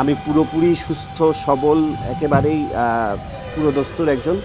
আমি পুরোপুরি সুস্থ সবল একেবারেই পুরোদস্তুর একজন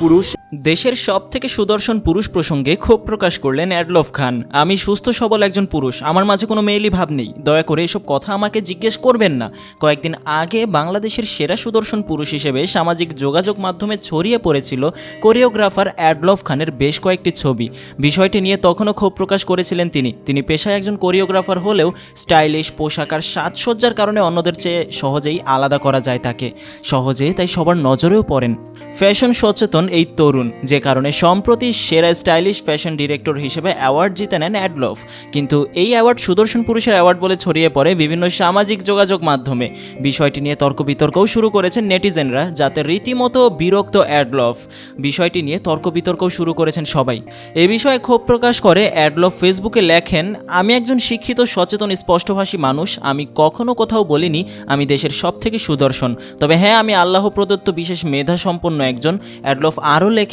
পুরুষ। দেশের সব থেকে সুদর্শন পুরুষ প্রসঙ্গে ক্ষোভ প্রকাশ করলেন অ্যাডলফ খান। আমি সুস্থ, সবল একজন পুরুষ। আমার মাঝে কোনো মেয়েলি ভাব নেই। দয়া করে এসব কথা আমাকে জিজ্ঞেস করবেন না। কয়েকদিন আগে বাংলাদেশের সেরা সুদর্শন পুরুষ হিসেবে সামাজিক যোগাযোগ মাধ্যমে ছড়িয়ে পড়েছিল কোরিওগ্রাফার অ্যাডলফ খানের বেশ কয়েকটি ছবি। বিষয়টি নিয়ে তখনও ক্ষোভ প্রকাশ করেছিলেন তিনি। তিনি পেশায় একজন কোরিওগ্রাফার হলেও স্টাইলিশ পোশাক আর সাজসজ্জার কারণে অন্যদের চেয়ে সহজেই আলাদা করা যায় তাকে। সহজে তাই সবার নজরেও পড়েন। ফ্যাশন সচেতন এই তরুণ। যে কারণে সম্প্রতি সেরা স্টাইলিশ ফ্যাশন ডিরেক্টর হিসেবে অ্যাওয়ার্ড জিতে নেন অ্যাডলফ। কিন্তু এই অ্যাওয়ার্ড সুদর্শন পুরুষের অ্যাওয়ার্ড বলে ছড়িয়ে পড়ে বিভিন্ন সামাজিক যোগাযোগ মাধ্যমে। বিষয়টি নিয়ে তর্ক বিতর্কও শুরু করেছেন নেটিজেনরা, যাতে রীতিমতো বিরক্ত অ্যাডলফ। বিষয়টি নিয়ে তর্ক বিতর্কও শুরু করেছেন সবাই। এ বিষয়ে ক্ষোভ প্রকাশ করে অ্যাডলফ ফেসবুকে লেখেন, আমি একজন শিক্ষিত, সচেতন, স্পষ্টভাষী মানুষ। আমি কখনো কোথাও বলিনি, আমি দেশের সব থেকে সুদর্শন। তবে হ্যাঁ আমি আল্লাহ প্রদত্ত বিশেষ মেধা সম্পন্ন একজন। অ্যাডলফ আরও লেখেন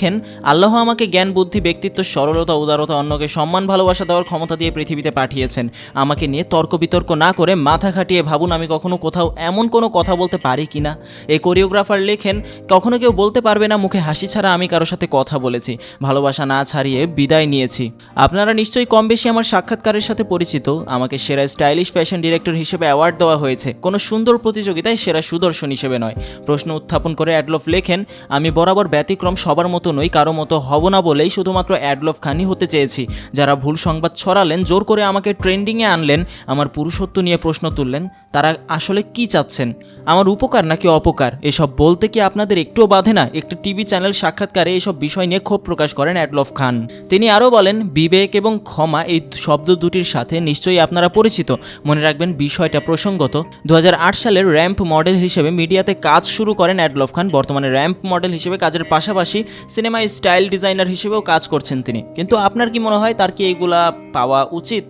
আল্লাহ আমাকে জ্ঞান, বুদ্ধি, ব্যক্তিত্ব, সরলতা, উদারতা, অন্যকে সম্মান, ভালোবাসা দেওয়ার ক্ষমতা দিয়ে পৃথিবীতে পাঠিয়েছেন। আমাকে নিয়ে তর্ক বিতর্ক না করে মাথা খাটিয়ে ভাবুন, আমি কখনো কোথাও এমন কোনো কথা বলতে পারি কি না এই কোরিওগ্রাফার লেখেন, কখনো কেউ বলতে পারবে না, মুখে হাসি ছাড়া আমি কারোর সাথে কথা বলেছি, ভালোবাসা না ছাড়িয়ে বিদায় নিয়েছি। আপনারা নিশ্চয়ই কম বেশি আমার সাক্ষাৎকারের সাথে পরিচিত। আমাকে সেরা স্টাইলিশ ফ্যাশন ডিরেক্টর হিসেবে অ্যাওয়ার্ড দেওয়া হয়েছে। কোনো সুন্দর প্রতিযোগিতায় সেরা সুদর্শন হিসেবে নয়। প্রশ্ন উত্থাপন করে অ্যাডলফ লেখেন, আমি বরাবর ব্যতিক্রম সবার মতো নই, কারও মতো হব না বলেই শুধুমাত্র অ্যাডলফ খানই হতে চেয়েছি। যারা ভুল সংবাদ ছড়ালেন, জোর করে আমাকে ট্রেন্ডিংয়ে আনলেন, আমার পুরুষত্ব নিয়ে প্রশ্ন তুললেন, তারা আসলে কি চাচ্ছেন? আমার উপকার নাকি অপকার? এসব বলতে কি আপনাদের একটুও বাধে না? একটি টিভি চ্যানেল সাক্ষাৎকারে এসব বিষয় নিয়ে ক্ষোভ প্রকাশ করেন অ্যাডলফ খান। তিনি আরও বলেন, বিবেক এবং ক্ষমা এই শব্দ দুটির সাথে নিশ্চয়ই আপনারা পরিচিত। মনে রাখবেন, বিষয়টা প্রসঙ্গত। দু হাজার আট সালের র্যাম্প মডেল হিসেবে মিডিয়াতে কাজ শুরু করেন অ্যাডলফ খান। বর্তমানে র্যাম্প মডেল হিসেবে কাজের পাশাপাশি সিনেমায় স্টাইল ডিজাইনার হিসেবেও কাজ করছেন তিনি। কিন্তু আপনার কি মনে হয় তার কি এইগুলা পাওয়া উচিত?